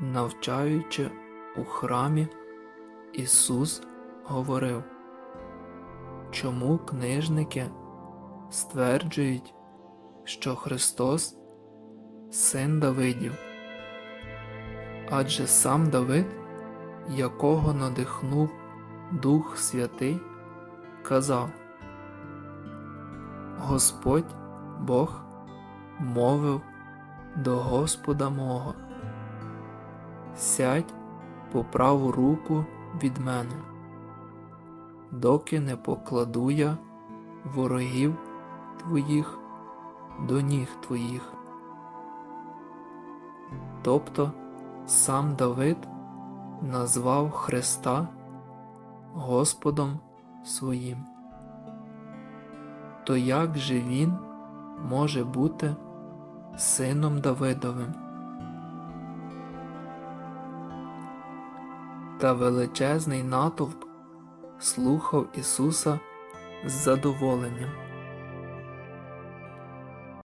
Навчаючи у храмі, Ісус говорив, чому книжники стверджують, що Христос син Давидів. Адже сам Давид, якого надихнув Дух Святий, казав: Господь Бог мовив до Господа мого, сядь по праву руку від мене, доки не покладу я ворогів твоїх до ніг твоїх. Тобто сам Давид назвав Христа Господом своїм. То як же він може бути сином Давидовим? Та величезний натовп слухав Ісуса з задоволенням.